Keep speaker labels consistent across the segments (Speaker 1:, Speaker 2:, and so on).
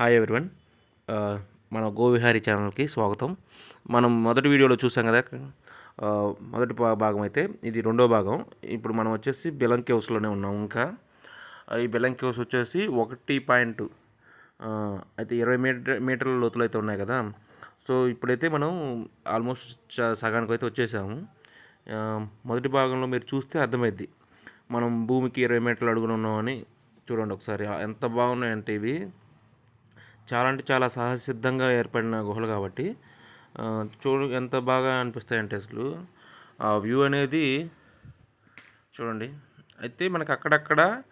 Speaker 1: Hi everyone uh, మన గోవిహారీ ఛానల్కి స్వాగతం. మనం మొదటి వీడియోలో చూసాం కదా uh, మొదటి భాగం అయితే ఇది రెండో భాగం. ఇప్పుడు మనం వచ్చేసి బెలం కేవ్స్లోనే ఉన్నాం ఇంకా. Uh, ఈ బెలం కేవ్స్ వచ్చేసి ఒకటి పాయింట్ అయితే ఇరవై మీటర్ మీటర్ల లోతులు అయితే ఉన్నాయి కదా. సో ఇప్పుడైతే మనం ఆల్మోస్ట్ చ- సగానికి అయితే వచ్చేసాము. మొదటి భాగంలో మీరు చూస్తే అర్థమైద్ది. మనం భూమికి ఇరవై మీటర్లు అడుగున ఉన్నామని చూడండి ఒకసారి. ఎంత బాగున్నాయంటే ఇవి. చాలా అంటే చాలా సహజసిద్ధంగా ఏర్పడిన గుహలు కాబట్టి చూడు ఎంత బాగా అనిపిస్తాయంటే అసలు. ఆ వ్యూ అనేది చూడండి. అయితే మనకి అక్కడక్కడ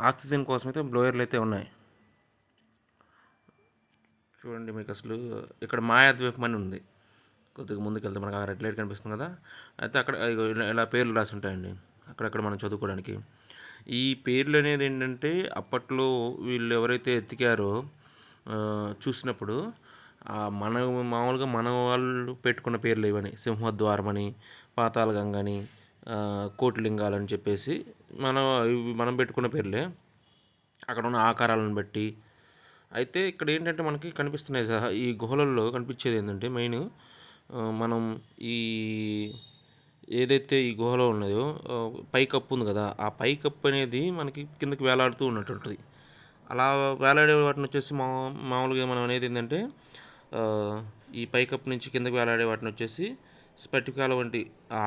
Speaker 1: ఆక్సిజన్ కోసం అయితే బ్లోయర్లు అయితే ఉన్నాయి. చూడండి మీకు అసలు ఇక్కడ మాయాద్వీపం అని ఉంది. కొద్దిగా ముందుకు వెళ్తే మనకు ఆ రెడ్ లైట్ కనిపిస్తుంది కదా. అయితే అక్కడ ఇలా- పేర్లు రాసి ఉంటాయండి. అక్కడక్కడ మనం చదువుకోవడానికి. ఈ పేర్లు అనేది ఏంటంటే అప్పట్లో వీళ్ళు ఎవరైతే ఎత్తికారో చూసినప్పుడు మన మామూలుగా మన వాళ్ళు పెట్టుకున్న పేర్లు ఇవని సింహద్వారం అని పాతాళ గంగని ఆ, కోటిలింగాలని చెప్పేసి మన ఇవి మనం పెట్టుకున్న పేర్లే. అక్కడ ఉన్న ఆకారాలను బట్టి. అయితే ఇక్కడ ఏంటంటే మనకి కనిపిస్తున్నాయి సహా ఈ గుహలలో కనిపించేది ఏంటంటే మెయిన్ మనం ఈ ఏదైతే ఈ గుహలో ఉన్నదో పైకప్పు ఉంది కదా ఆ పైకప్పు అనేది మనకి కిందకి వేలాడుతూ ఉన్నట్టు ఉంటుంది అలా వేలాడే వాటిని వచ్చేసి మా మామూలుగా మనం అనేది ఏంటంటే ఈ పైకప్పు నుంచి కిందకి వేలాడే వాటిని వచ్చేసి స్పటికాల వంటి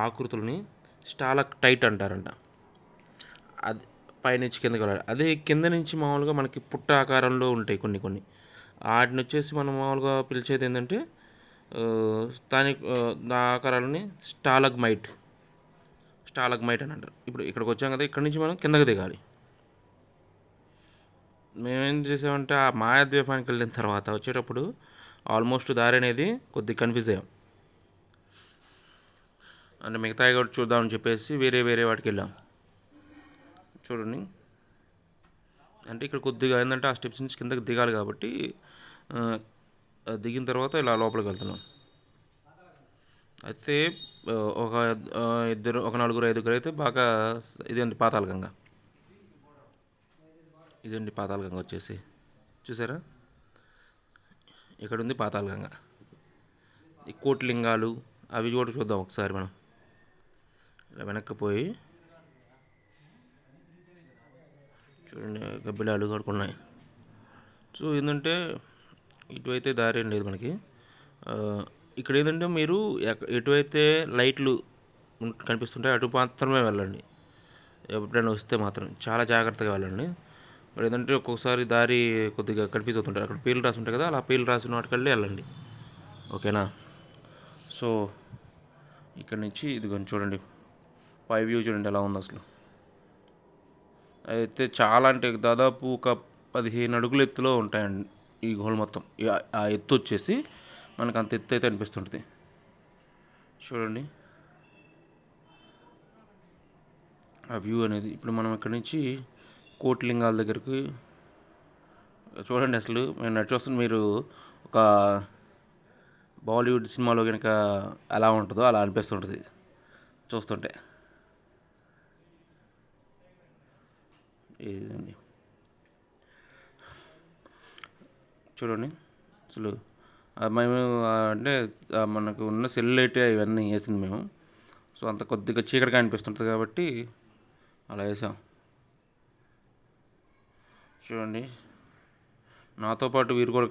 Speaker 1: ఆకృతులని స్టాలక్ టైట్ అంటారంట. అది పైనుంచి కిందకి వెళ్ళాలి అదే కింద నుంచి మామూలుగా మనకి పుట్ట ఆకారంలో ఉంటాయి కొన్ని కొన్ని. వాటిని వచ్చేసి మనం మామూలుగా పిలిచేది ఏంటంటే దాని ఆకారాలని స్టాలగ్ మైట్ స్టాలగ్ మైట్ అని అంటారు. ఇప్పుడు ఇక్కడికి వచ్చాం కదా ఇక్కడ నుంచి మనం కిందకి దిగాలి. మేమేం చేసామంటే ఆ మాయాద్వీపానికి వెళ్ళిన తర్వాత వచ్చేటప్పుడు ఆల్మోస్ట్ దారి అనేది కొద్దిగా కన్ఫ్యూజ్ అయ్యాం. అంటే మిగతా కూడా చూద్దామని చెప్పేసి వేరే వేరే వాటికి వెళ్ళాం. చూడండి. అంటే ఇక్కడ కొద్దిగా ఏంటంటే ఆ స్టెప్స్ నుంచి కిందకి దిగాలి కాబట్టి దిగిన తర్వాత ఇలా లోపలికి వెళ్తున్నాం. అయితే ఒక ఇద్దరు ఒక నలుగురు ఐదుగురు అయితే బాగా ఇది ఉంది పాతాళగంగ. ఇదండి పాతాళగంగ వచ్చేసి. చూసారా? ఇక్కడ ఉంది పాతాళగంగ. ఈ కోట్లింగాలు అవి కూడా చూద్దాం ఒకసారి మనం. ఇలా వెనక్కి పోయి చూడండి గబ్బిలాలు కూడా ఉన్నాయి. సో ఏంటంటే ఇటువైతే దారి ఏం లేదు మనకి. ఇక్కడ ఏంటంటే మీరు ఎటువైతే లైట్లు కనిపిస్తుంటే అటు మాత్రమే వెళ్ళండి. ఎప్పుడైనా వస్తే మాత్రం చాలా జాగ్రత్తగా వెళ్ళండి. ఇక్కడ ఏంటంటే ఒక్కొక్కసారి దారి కొద్దిగా కన్ఫ్యూజ్ అవుతుంటారు. అక్కడ పేర్లు రాసి ఉంటాయి కదా అలా పేర్లు రాసిన వాటికెళ్ళి వెళ్ళండి. ఓకేనా? సో ఇక్కడ నుంచి ఇదిగోండి చూడండి. పై వ్యూ చూడండి ఎలా ఉంది అసలు. అయితే చాలా అంటే దాదాపు ఒక పదిహేను అడుగుల ఎత్తులో ఉంటాయండి ఈ గోల్ మొత్తం. ఆ- ఆ ఎత్తు వచ్చేసి మనకు అంత ఎత్తు అయితే అనిపిస్తుంటుంది. చూడండి. ఆ వ్యూ అనేది ఇప్పుడు మనం ఇక్కడ నుంచి కోటిలింగాల దగ్గరికి. చూడండి అసలు మేము నడిచి మీరు ఒక బాలీవుడ్ సినిమాలో కనుక ఎలా ఉంటుందో అలా అనిపిస్తుంటుంది చూస్తుంటే. ఏదండి? చూడండి. అసలు మేము అంటే మనకు ఉన్న సెల్ లైటే ఇవన్నీ వేసింది మేము. సో అంత కొద్దిగా చీకటిగా అనిపిస్తుంటుంది కాబట్టి అలా వేసాం చూడండి. నాతో పాటు వీరు కూడా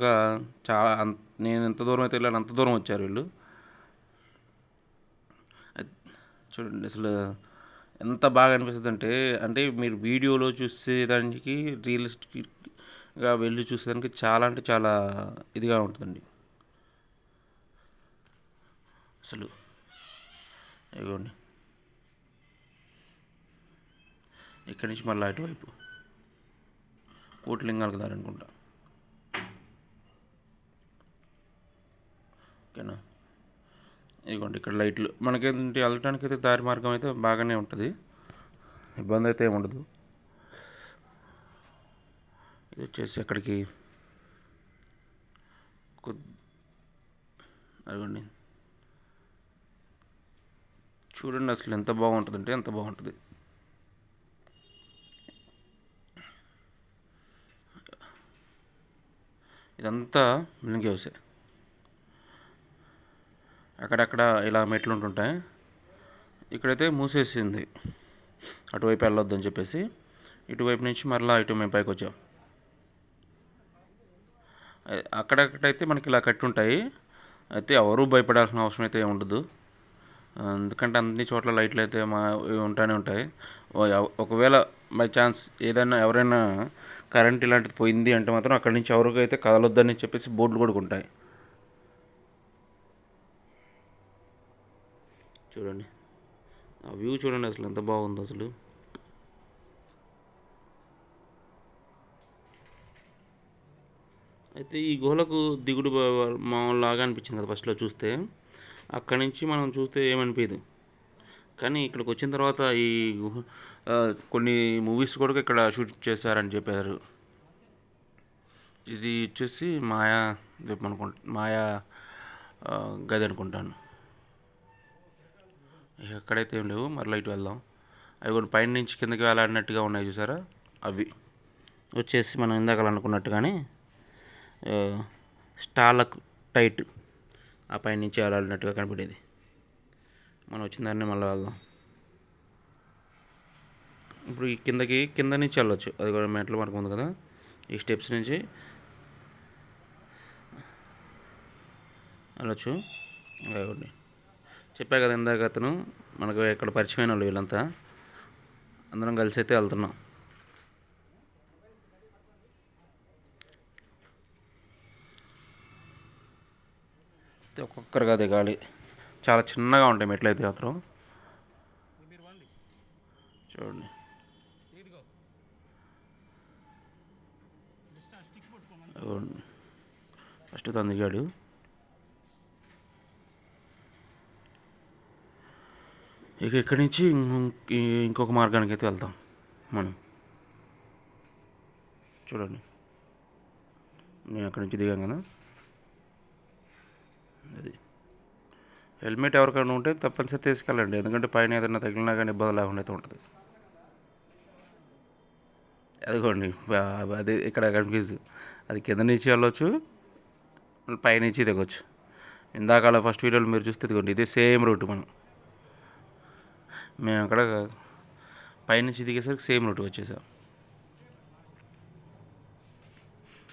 Speaker 1: చాలా అంత నేను ఎంత దూరం అయితే వెళ్ళాను అంత దూరం వచ్చారు వీళ్ళు. చూడండి అసలు ఎంత బాగా అనిపిస్తుంది అంటే అంటే మీరు వీడియోలో చూసేదానికి రియలిస్టిక్గా వెళ్ళి చూసేదానికి చాలా అంటే చాలా ఇదిగా ఉంటుందండి. అసలు ఇదిగోండి. ఇక్కడి నుంచి మళ్ళీ అటువైపు. కోటిలింగాలకు దారి అనుకుంటా ఓకేనా? ఇదిగోండి ఇక్కడ లైట్లు. మనకేంటి వెళ్ళటానికి అయితే దారి మార్గం అయితే బాగానే ఉంటుంది. ఇబ్బంది అయితే ఏమి ఉండదు. ఇది వచ్చేసి అక్కడికి అదిగోండి. చూడండి అసలు ఎంత బాగుంటుందంటే ఎంత బాగుంటుంది. ఇదంతా మిల్లింగ్ హౌసే అక్కడక్కడ ఇలా మెట్లు ఉంటుంటాయి. ఇక్కడైతే మూసేసింది. అటువైపు వెళ్ళొద్దని చెప్పేసి ఇటువైపు నుంచి మరలా ఇటు మేము పైకి వచ్చాం అక్కడక్కడైతే మనకి ఇలా కట్టి ఉంటాయి అయితే ఎవరూ భయపడాల్సిన అవసరం అయితే ఉండదు. ఎందుకంటే అన్ని చోట్ల లైట్లు అయితే మా ఉంటానే ఉంటాయి. ఒకవేళ బై ఛాన్స్ ఏదైనా ఎవరైనా కరెంట్ ఇలాంటిది పోయింది అంటే మాత్రం అక్కడి నుంచి ఎవరికైతే కదలొద్దని చెప్పేసి బోర్డులు కూడా ఉంటాయి చూడండి. ఆ వ్యూ చూడండి అసలు ఎంత బాగుందో అసలు. అయితే ఈ గుహలకు దిగుడు బా- మామూలులాగా అనిపించింది కదా ఫస్ట్లో చూస్తే. అక్కడి నుంచి మనం చూస్తే ఏమనిపించదు కానీ ఇక్కడికి వచ్చిన తర్వాత ఈ గుహ కొన్ని మూవీస్ కూడా ఇక్కడ షూట్ చేశారని చెప్పారు. ఇది వచ్చేసి మాయా ద్వీపం అనుకుంటా మాయా గది అనుకుంటాను. ఎక్కడైతే ఏం లేవు మరలా ఇటు వెళ్దాం. అవి కొన్ని పైన నుంచి కిందకి వెళ్ళాడినట్టుగా ఉన్నాయి చూసారా? అవి. వచ్చేసి మనం ఇందాక అనుకున్నట్టుగానే స్టాలక్ టైట్ ఆ పైన నుంచి వెళ్ళాడినట్టుగా కనపడేది. మనం వచ్చిన దాన్ని మళ్ళీ వెళ్దాం. ఇప్పుడు ఈ కిందకి కింద నుంచి వెళ్ళొచ్చు. అది కూడా మెట్లు మనకు ఉంది కదా. ఈ స్టెప్స్ నుంచి వెళ్ళొచ్చు. ఇవ్వండి చెప్పా కదా ఇందాక అతను మనకు ఇక్కడ పరిచయమైన వాళ్ళు వీళ్ళంతా. అందరం కలిసి అయితే వెళ్తున్నాం. అయితే ఒక్కొక్కరుగా దిగాలి చాలా చిన్నగా ఉంటాయి మెట్లు అయితే మాత్రం. చూడండి. ఫస్ట్ తను దిగాడు. ఇక ఇక్కడి నుంచి ఇంకొక మార్గానికి అయితే వెళ్తాం మనం. చూడండి. నేను అక్కడి నుంచి దిగాం కదా. అది. హెల్మెట్ ఎవరికైనా ఉంటే తప్పనిసరి తీసుకెళ్ళండి. ఎందుకంటే పైన ఏదైనా తగిలినా కానీ ఇబ్బంది లేకుండా అయితే ఉంటుంది. అదిగోండి అదే అది ఇక్కడ కన్ఫ్యూజ్. అది కింద నుంచి వెళ్ళొచ్చు పైనుంచి దిగొచ్చు. ఇందాక ఫస్ట్ వీడియోలో మీరు చూస్తే ఇదిగోండి ఇదే సేమ్ రూట్ మనం. మేము అక్కడ పైనుంచి దిగేసరికి సేమ్ రూట్ వచ్చేసాం.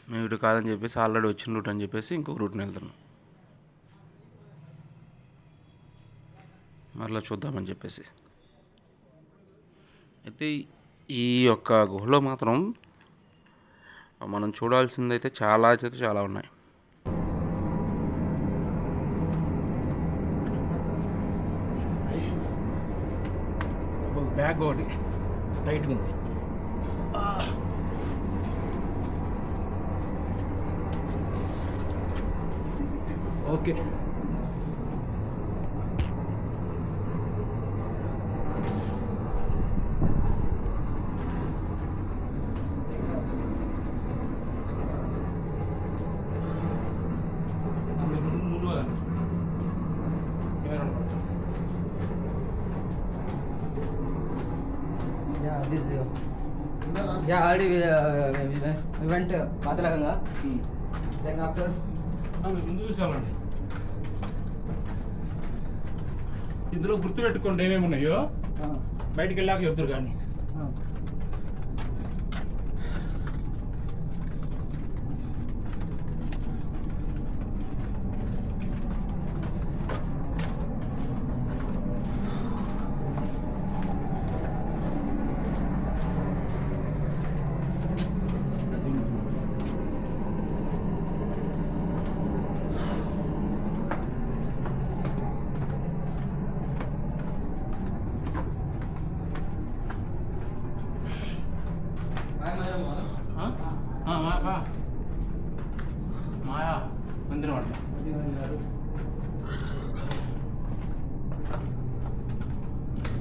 Speaker 1: మేము ఇటు కాదని చెప్పేసి ఆల్రెడీ వచ్చిన రూట్ అని చెప్పేసి ఇంకొక రూట్ని వెళ్తున్నాం. మరలా చూద్దామని చెప్పేసి. అయితే ఈ యొక్క గుహలో మాత్రం మనం చూడాల్సిందైతే చాలా అయితే చాలా ఉన్నాయి.
Speaker 2: బ్యాగ్ ఒకటి. టైట్గా ఉంది. Ah. Okay
Speaker 3: Yeah, yeah already event మాతలకంగా after
Speaker 2: ముందు చూసేవాళ్ళండి. ఇందులో గుర్తుపెట్టుకోండి ఏమేమి ఉన్నాయో. బయటకు వెళ్ళాక చెప్తారు కానీ.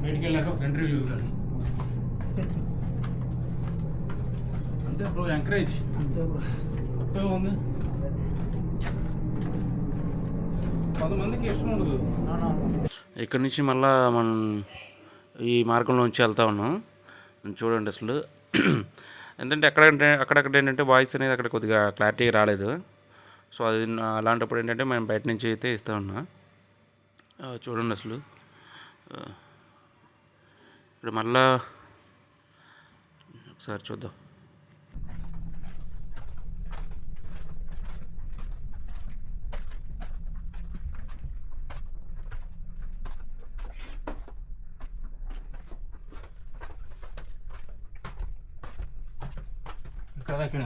Speaker 2: బయటికి వెళ్ళాక ఒక ఇంటర్వ్యూ కానీ అంతే బ్రో ఎంకరేజ్ తప్పే ఉంది. కొంతమందికి ఇష్టం ఉండదు.
Speaker 1: ఇక్కడ నుంచి మళ్ళా మనం ఈ మార్గంలో నుంచి వెళ్తా ఉన్నాం. చూడండి అసలు. ఎందుకంటే ఎక్కడంటే అక్కడక్కడ ఏంటంటే వాయిస్ అనేది అక్కడ కొద్దిగా క్లారిటీ రాలేదు. సో అది అలాంటప్పుడు ఏంటంటే మేము బయట నుంచి అయితే ఇస్తా ఉన్నా. చూడండి అసలు. ఆ, ఇప్పుడు మళ్ళా ఒకసారి చూద్దాం
Speaker 2: ఇక్కడ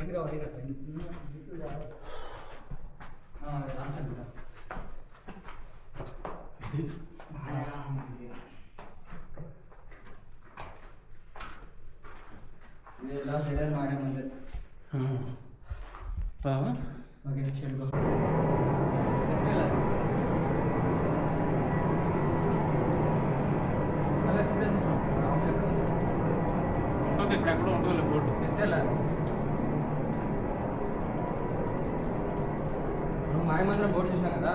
Speaker 2: ఎక్కడ
Speaker 3: ఇంకా ఉంది బయటికి రావాలి లాస్ట్ అనుకుంటా last return Maya Mandir okay shed గో అలా చెప్పేసి
Speaker 2: ఉంటుంది ఇక్కడ ఎక్కడో ఉంటుంది బోర్డు
Speaker 3: ఎత్తేలా మనం మాయమందిరం బోర్డు చూసాం కదా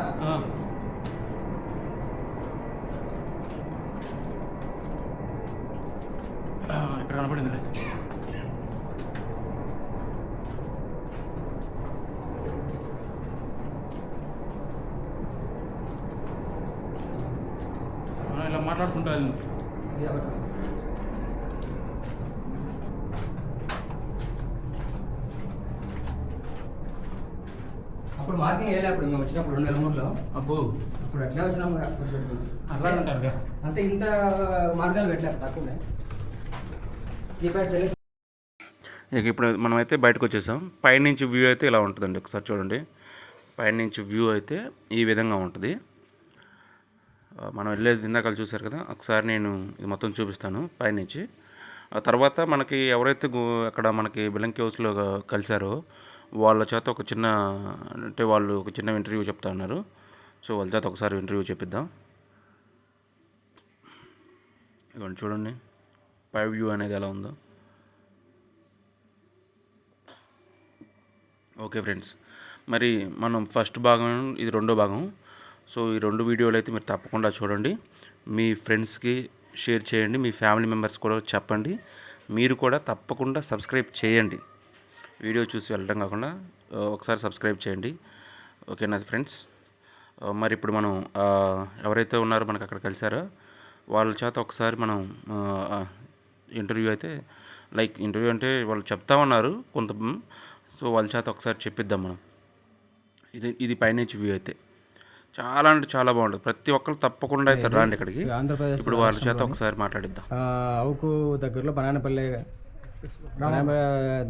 Speaker 2: ఇక్కడ కనపడిందిలే ఆ, ఇలా మాట్లాడుకుంటా వెళ్ళు.
Speaker 3: ఇది ఒకటి అప్పుడు మార్కింగ్ వేయలే అప్పుడు మేము వచ్చినప్పుడు రెండు వేల మూడులో.
Speaker 2: అబ్బో.
Speaker 3: అప్పుడు ఎట్లా వచ్చినాము అప్పుడు పెట్టుకున్నాం.
Speaker 2: అట్లా అంటారుగా
Speaker 3: అంతే ఇంత మార్గాలు పెట్టారు తక్కువనే. కీప్యాడ్ సెలెక్ట్
Speaker 1: ఇక ఇప్పుడు మనమైతే బయటకు వచ్చేసాం. పైనుంచి వ్యూ అయితే ఇలా ఉంటుందండి. ఒకసారి చూడండి. పైనుంచి వ్యూ అయితే ఈ విధంగా ఉంటుంది. మనం వెళ్ళేది ఇందాక చూశారు కదా. ఒకసారి నేను ఇది మొత్తం చూపిస్తాను పైనుంచి. ఆ తర్వాత మనకి ఎవరైతే అక్కడ మనకి బిలంకి హౌస్లో కలిశారో వాళ్ళ చేత ఒక చిన్న అంటే వాళ్ళు ఒక చిన్న ఇంటర్వ్యూ చెప్తా ఉన్నారు సో వాళ్ళ చేత ఒకసారి ఇంటర్వ్యూ చెప్పిద్దాం. ఇదిగోండి చూడండి. పై వ్యూ అనేది ఎలా ఉందో. ఓకే ఫ్రెండ్స్ మరి మనం ఫస్ట్ భాగం ఇది రెండో భాగం. సో ఈ రెండు వీడియోలు అయితే మీరు తప్పకుండా చూడండి. మీ ఫ్రెండ్స్కి షేర్ చేయండి. మీ ఫ్యామిలీ మెంబర్స్ కూడా చెప్పండి. మీరు కూడా తప్పకుండా సబ్స్క్రైబ్ చేయండి. వీడియో చూసి వెళ్ళడం కాకుండా ఒకసారి సబ్స్క్రైబ్ చేయండి. ఓకేనా ఫ్రెండ్స్? మరి ఇప్పుడు మనం ఎవరైతే ఉన్నారో మనకు అక్కడ కలిసారో వాళ్ళ చేత ఒకసారి మనం ఇంటర్వ్యూ అయితే లైక్ ఇంటర్వ్యూ అంటే వాళ్ళు చెప్తా ఉన్నారు కొంత సో వాళ్ళ చేత ఒకసారి చెప్పిద్దాం మనం. ఇది ఇది పైనుంచి వ్యూ అయితే. చాలా అంటే చాలా బాగుంటుంది. ప్రతి ఒక్కరు తప్పకుండా అయితే రాండి ఇక్కడికి.
Speaker 3: ఆంధ్రప్రదేశ్
Speaker 1: ఇప్పుడు వాళ్ళ చేత ఒకసారి మాట్లాడిద్దాం.
Speaker 3: అవుకు దగ్గరలో బనానపల్లి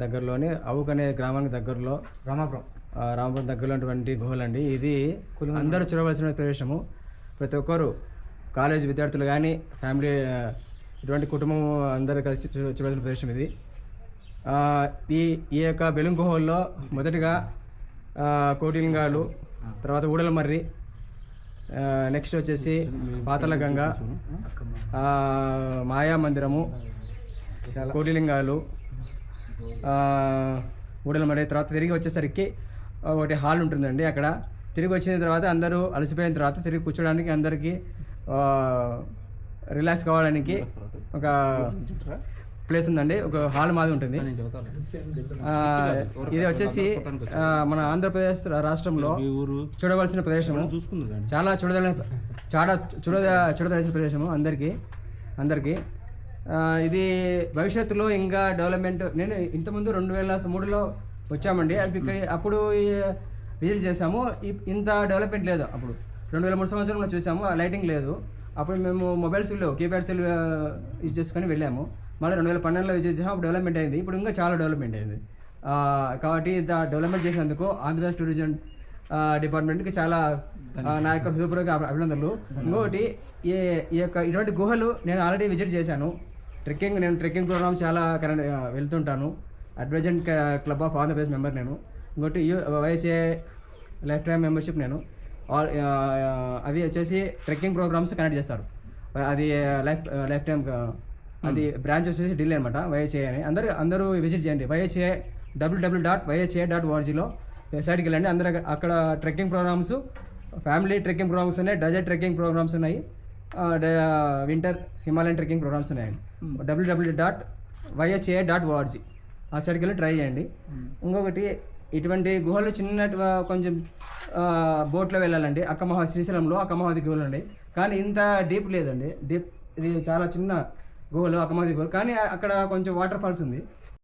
Speaker 3: దగ్గరలోని అవుకు అనే గ్రామానికి దగ్గరలో రామాపురం. రామాపురం దగ్గరలో ఉన్నటువంటి గుహలండి ఇది అందరూ చూడవలసిన ప్రదేశము. ప్రతి ఒక్కరు కాలేజ్ విద్యార్థులు కానీ ఫ్యామిలీ ఇటువంటి కుటుంబం అందరూ కలిసి చూడవలసిన ప్రదేశం ఇది. ఈ ఈ యొక్క బెలూన్ గుహల్లో మొదటిగా కోటిలింగాలు తర్వాత ఊడలమర్రి నెక్స్ట్ వచ్చేసి పాతల గంగ మాయా మందిరము కోటిలింగాలు ఊడలమర్రి తర్వాత తిరిగి వచ్చేసరికి ఒకటి హాల్ ఉంటుందండి అక్కడ. తిరిగి వచ్చిన తర్వాత అందరూ అలసిపోయిన తర్వాత తిరిగి కూర్చోడానికి అందరికీ రిలాక్స్ కావడానికి ఒక ప్లేస్ ఉందండి. ఒక హాల్ మాది ఉంటుంది. ఇది వచ్చేసి మన ఆంధ్రప్రదేశ్ రాష్ట్రంలో చూడవలసిన ప్రదేశము. చాలా చూడదల చాలా చూడ చూడదలసిన ప్రదేశము అందరికీ అందరికీ. ఇది భవిష్యత్తులో ఇంకా డెవలప్మెంట్ నేను ఇంతకుముందు రెండు వేల మూడులో వచ్చామండి. అప్పుడు విజిట్ చేసాము ఇంత డెవలప్మెంట్ లేదు అప్పుడు. రెండు వేల మూడు సంవత్సరంలో చూసాము లైటింగ్ లేదు. అప్పుడు మేము mobile cell keypad cell use చేసుకొని వెళ్ళాము. మళ్ళీ రెండు వేల పన్నెండులో యూజ్ చేసాము అప్పుడు డెవలప్మెంట్ అయింది. ఇప్పుడు ఇంకా చాలా డెవలప్మెంట్ అయింది. కాబట్టి ఇంత డెవలప్మెంట్ చేసినందుకు ఆంధ్రప్రదేశ్ టూరిజం డిపార్ట్మెంట్కి చాలా నా యొక్క హృదయపూర్వక అభి- అభినందనలు. ఇంకొకటి ఈ ఈ యొక్క ఇటువంటి గుహలు నేను ఆల్రెడీ విజిట్ చేశాను. ట్రెక్కింగ్ నేను ట్రెక్కింగ్ ప్రోగ్రామ్ చాలా కరెంట్ వెళ్తుంటాను. అడ్వైజెంట్ క్లబ్ ఆఫ్ ఆంధ్రప్రదేశ్ మెంబర్ నేను. ఇంకోటి U YSA life time membership నేను. ఆల్ అవి వచ్చేసి ట్రెక్కింగ్ ప్రోగ్రామ్స్ కనెక్ట్ చేస్తారు. అది లైఫ్ లైఫ్ టైం అది బ్రాంచ్ వచ్చేసి ఢిల్లీ అనమాట వైహెచ్ఏ అని. అందరూ అందరూ విజిట్ చేయండి. YHA WWW dot YHA dot ఓఆర్జీలో వెబ్సైట్కి వెళ్ళండి. అందరూ అక్కడ- trekking programs family trekking programs ఉన్నాయి డజర్ట్ ట్రెక్కింగ్ ప్రోగ్రామ్స్ ఉన్నాయి. వింటర్ హిమాలయన్ ట్రెక్కింగ్ ప్రోగ్రామ్స్ ఉన్నాయండి. WWW dot YHA dot ORG ఆ సైట్కి వెళ్ళి ట్రై చేయండి. ఇంకొకటి ఇటువంటి గుహలు చిన్న కొంచెం బోట్లో వెళ్ళాలండి. అక్కమహా శ్రీశైలంలో అక్కమహాది గుహలు అండి కానీ ఇంత డీప్ లేదండి. డీప్ ఇది చాలా చిన్న గుహలు అక్కమహాది గుహలు. కానీ అక్కడ కొంచెం వాటర్ ఫాల్స్ ఉంది.